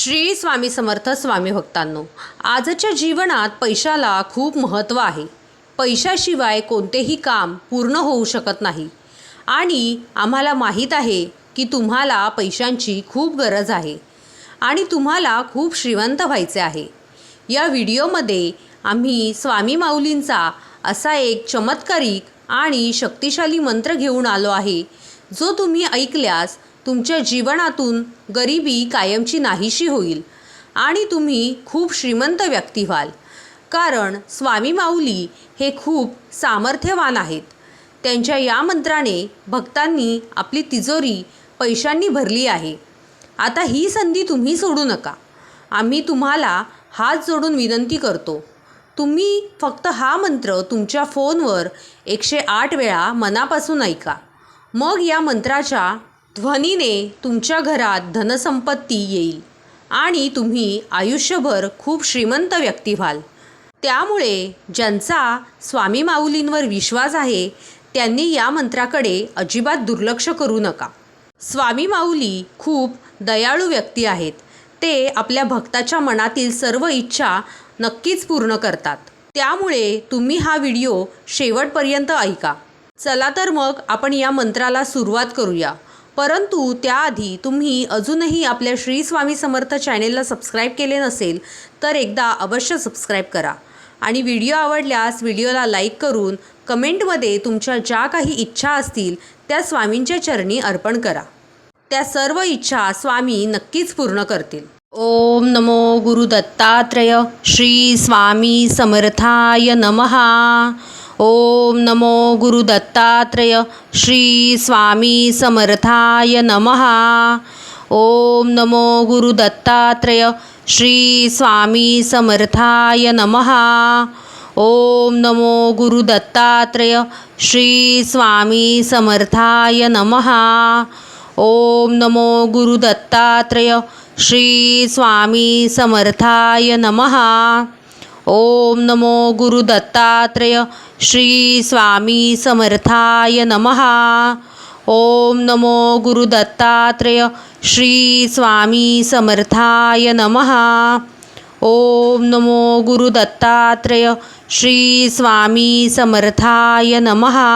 श्री स्वामी समर्थ स्वामी भक्तांनो आजच्या जीवनात पैशाला खूप महत्त्व आहे. पैशाशिवाय कोणतेही काम पूर्ण होऊ शकत नाही. आणि आम्हाला माहीत आहे की तुम्हाला पैशांची खूप गरज आहे आणि तुम्हाला खूप श्रीमंत व्हायचे आहे. या व्हिडिओमध्ये आम्ही स्वामी माऊलींचा असा एक चमत्कारिक आणि शक्तिशाली मंत्र घेऊन आलो आहे जो तुम्ही ऐकल्यास तुमच्या जीवनातून गरिबी कायमची नाहीशी होईल आणि तुम्ही खूप श्रीमंत व्यक्ती व्हाल. कारण स्वामी माऊली हे खूप सामर्थ्यवान आहेत. त्यांच्या या मंत्राने भक्तांनी आपली तिजोरी पैशांनी भरली आहे. आता ही संधी तुम्ही सोडू नका. आम्ही तुम्हाला हात जोडून विनंती करतो. तुम्ही फक्त हा मंत्र तुमच्या फोनवर एकशे आठ वेळा मनापासून ऐका. मग या मंत्राच्या ध्वनीने तुमच्या घरात धनसंपत्ती येईल आणि तुम्ही आयुष्यभर खूप श्रीमंत व्यक्ती व्हाल. त्यामुळे ज्यांचा स्वामी माऊलींवर विश्वास आहे त्यांनी या मंत्राकडे अजिबात दुर्लक्ष करू नका. स्वामी माऊली खूप दयाळू व्यक्ती आहेत. ते आपल्या भक्ताच्या मनातील सर्व इच्छा नक्कीच पूर्ण करतात. त्यामुळे तुम्ही हा व्हिडिओ शेवटपर्यंत ऐका. चला तर मग आपण या मंत्राला सुरुवात करूया. परंतु त्याआधी तुम्ही अजूनही आपल्या श्री स्वामी समर्थ चॅनेलला सबस्क्राईब केले नसेल तर एकदा अवश्य सबस्क्राईब करा. आणि व्हिडिओ आवडल्यास व्हिडिओला लाईक करून कमेंटमध्ये तुमच्या ज्या काही इच्छा असतील त्या स्वामींच्या चरणी अर्पण करा. त्या सर्व इच्छा स्वामी नक्कीच पूर्ण करतील. ओम नमो गुरु दत्तात्रय श्री स्वामी समर्थाय नमहा. ओम नमो गुरु दत्तात्रय श्री स्वामी समर्थाय नमहा ओम नमो गुरु दत्तात्रय श्री स्वामी समर्थाय नमहा ओम नमो गुरु दत्तात्रय श्री स्वामी समर्थाय नमहा ओम नमो गुरु दत्तात्रय श्री स्वामी समर्थाय नमहा ओम नमो गुरु दत्तात्रय श्री स्वामी समर्थाय नमहा ओम नमो गुरु दत्तात्रय श्री स्वामी समर्थाय नमहा ओम नमो गुरु दत्तात्रय श्री स्वामी समर्थाय नमहा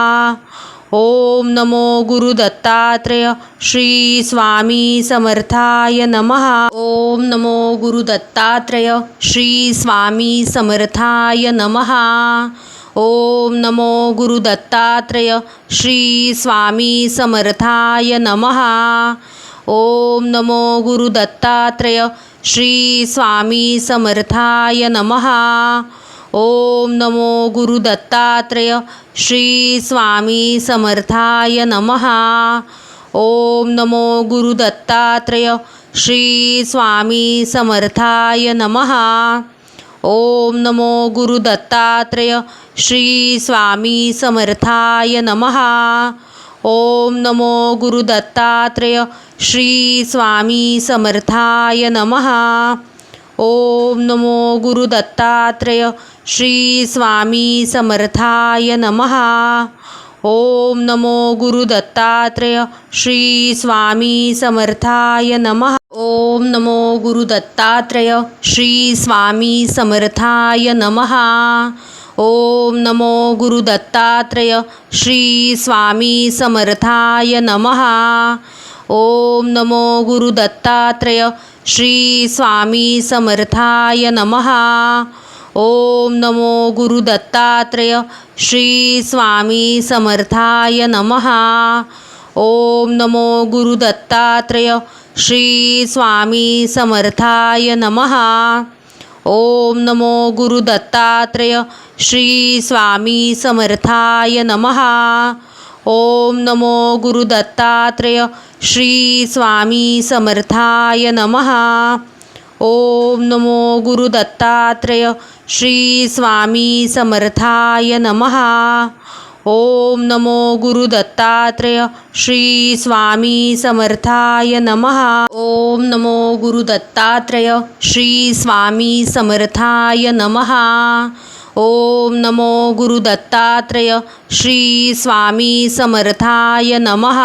ओम नमो गुरु दत्तात्रय श्री स्वामी समर्थाय नमः। ओम नमो गुरु दत्तात्रय श्री स्वामी समर्थाय नमः। ओम नमो गुरु दत्तात्रय श्री स्वामी समर्थाय नमः। ओम नमो गुरु दत्तात्रय श्री स्वामी समर्थाय नमः। ओम नमो गुरु दत्तात्रय श्री स्वामी समर्थाय नमहा ओम नमो गुरु दत्तात्रय श्री स्वामी समर्थाय नमहा ओम नमो गुरु दत्तात्रय श्री स्वामी समर्थाय नमहा ओम नमो गुरु दत्तात्रय श्री स्वामी समर्थाय नमहा ओम नमो गुरु दत्तात्रय श्री स्वामी समर्थाय नमहा ओम नमो गुरु दत्तात्रय श्री स्वामी समर्थाय नमः। ओम नमो गुरु दत्तात्रय श्री स्वामी समर्थाय नमः। ओम नमो गुरु दत्तात्रय श्री स्वामी समर्थाय नमः। ओम नमो गुरु दत्तात्रय श्री स्वामी समर्थाय नमः. ओम नमो गुरुदत्तात्रय श्री स्वामी समर्थाय नमः. ओम नमो गुरुदत्तात्रय श्री स्वामी समर्थाय नमः. ओम नमो गुरुदत्तात्रय श्री स्वामी समर्थाय नमः. ओम नमो गुरु दत्तात्रय श्री स्वामी समर्थाय नमः। ओम नमो गुरु दत्तात्रय श्री स्वामी समर्थाय नमः। ओम नमो गुरु दत्तात्रय श्री स्वामी समर्थाय नमः। ओम नमो गुरु दत्तात्रय श्री स्वामी समर्थाय नमः। ओम नमो गुरु दत्तात्रय श्री स्वामी समर्थाय नमः।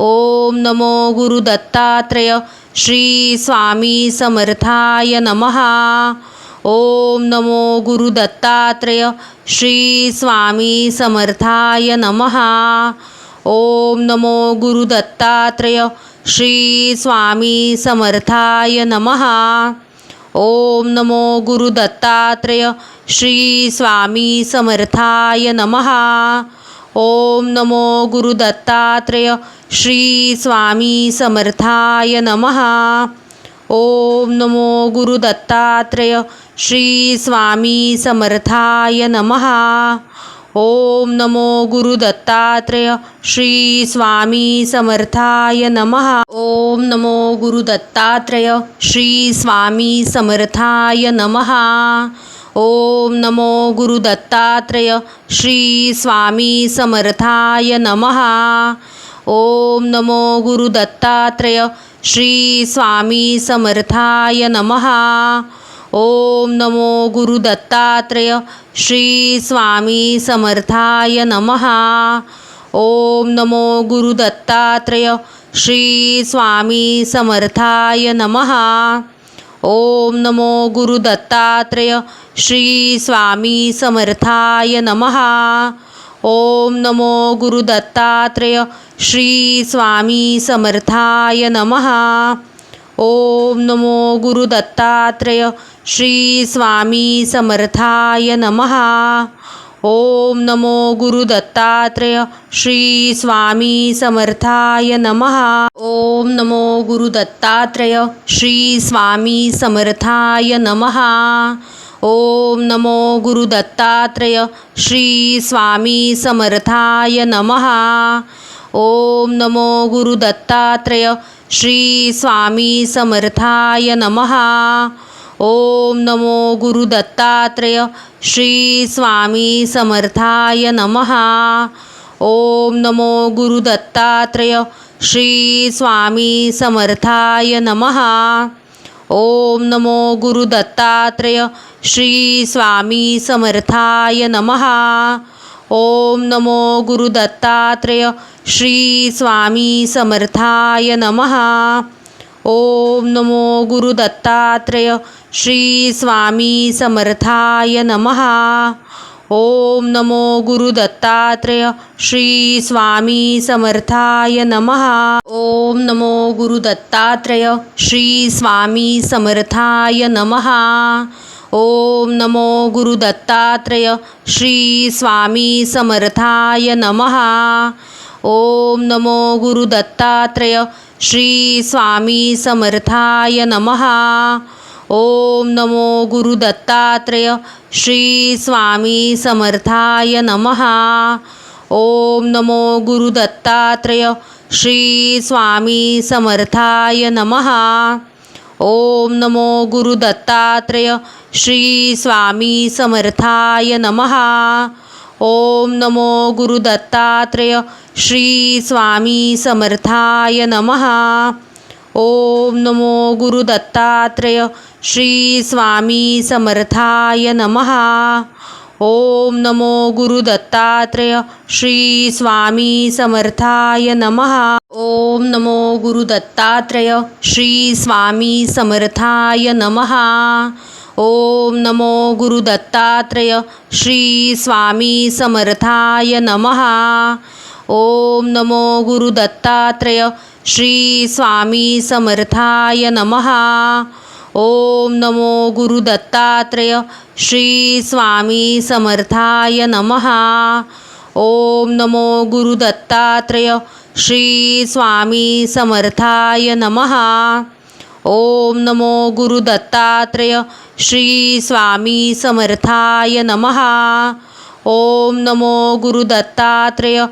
ओम नमो गुरु दत्तात्रय श्री स्वामी समर्थाय नमः। ओम नमो गुरुदत्तात्रय श्री स्वामी समर्थाय नमः। ओम नमो गुरुदत्तात्रय श्री स्वामी समर्थाय नमः। ओम नमो गुरुदत्तात्रय श्री स्वामी समर्थाय नमः। ओम नमो गुरुदत्तात्रय श्री स्वामी समर्थाय नमः। ओम नमो गुरुदत्तात्रय श्री स्वामी समर्थाय नमः। ओम नमो गुरुदत्तात्रय श्री स्वामी समर्थाय नमः। ओम नमो गुरुदत्तात्रय श्री स्वामी समर्थाय नमः। ओम नमो गुरुदत्तात्रय श्री स्वामी समर्थाय नमः। ओम नमो गुरुदत्तात्रय श्री स्वामी समर्थाय नमः। ओम नमो गुरुदत्तात्रय श्री स्वामी समर्थाय नमः। ओम नमो गुरुदत्तात्रय श्री स्वामी समर्थाय नमः। ओम नमो गुरुदत्तात्रय श्री स्वामी समर्थाय नमः। ओम नमो गुरुदत्तात्रय श्री स्वामी समर्थाय नमः। ओम नमो गुरुदत्तात्रय श्री स्वामी समर्थाय नमः। ओम नमो गुरुदत्तात्रय श्री स्वामी समर्थाय नमः। ओम नमो गुरुदत्तात्रय श्री स्वामी समर्थाय नमः। ओम नमो गुरुदत्तात्रय श्री स्वामी समर्थाय नमः। ओम नमो गुरुदत्तात्रय श्री स्वामी समर्थाय नमः. ओम नमो गुरुदत्तात्रय श्री स्वामी समर्थाय नमः. ओम नमो गुरुदत्तात्रय श्री स्वामी समर्थाय नमः. ओम नमो गुरुदत्तात्रय श्री स्वामी समर्थाय नमः. ओम नमो गुरुदत्तात्रय श्री स्वामी समर्थाय नमः। ओम नमो गुरुदत्तात्रय श्री स्वामी समर्थाय नमः। ओम नमो गुरुदत्तात्रय श्री स्वामी समर्थाय नमः। ओम नमो गुरुदत्तात्रय श्री स्वामी समर्थाय नमः। ओम नमो गुरुदत्तात्रय श्री स्वामी समर्थाय नमः। ओम नमो गुरुदत्तात्रय श्री स्वामी समर्थाय नमः। ओम नमो गुरुदत्तात्रय श्री स्वामी समर्थाय नमः। ओम नमो गुरुदत्तात्रय श्री स्वामी समर्थाय नमः। ओम नमो गुरुदत्तात्रय श्री स्वामी समर्थाय नमः। ओम नमो गुरुदत्तात्रय श्री स्वामी समर्थाय नमः। ओम नमो गुरुदत्तात्रय श्री स्वामी समर्थाय नमः। ओम नमो गुरुदत्तात्रय श्री स्वामी समर्थाय नमः। ओम नमो गुरुदत्तात्रय श्री स्वामी समर्थाय नमः। ओम नमो गुरुदत्तात्रय श्री स्वामी समर्थाय नमः। ओम नमो गुरुदत्तात्रय श्री स्वामी समर्थाय नमः। ओम नमो गुरुदत्तात्रय श्री स्वामी समर्थाय नमः। ओम नमो गुरुदत्तात्रय श्री स्वामी समर्थाय नमः। ओम नमो गुरुदत्तात्रय श्री स्वामी समर्थाय नमः। ओम नमो गुरुदत्तात्रय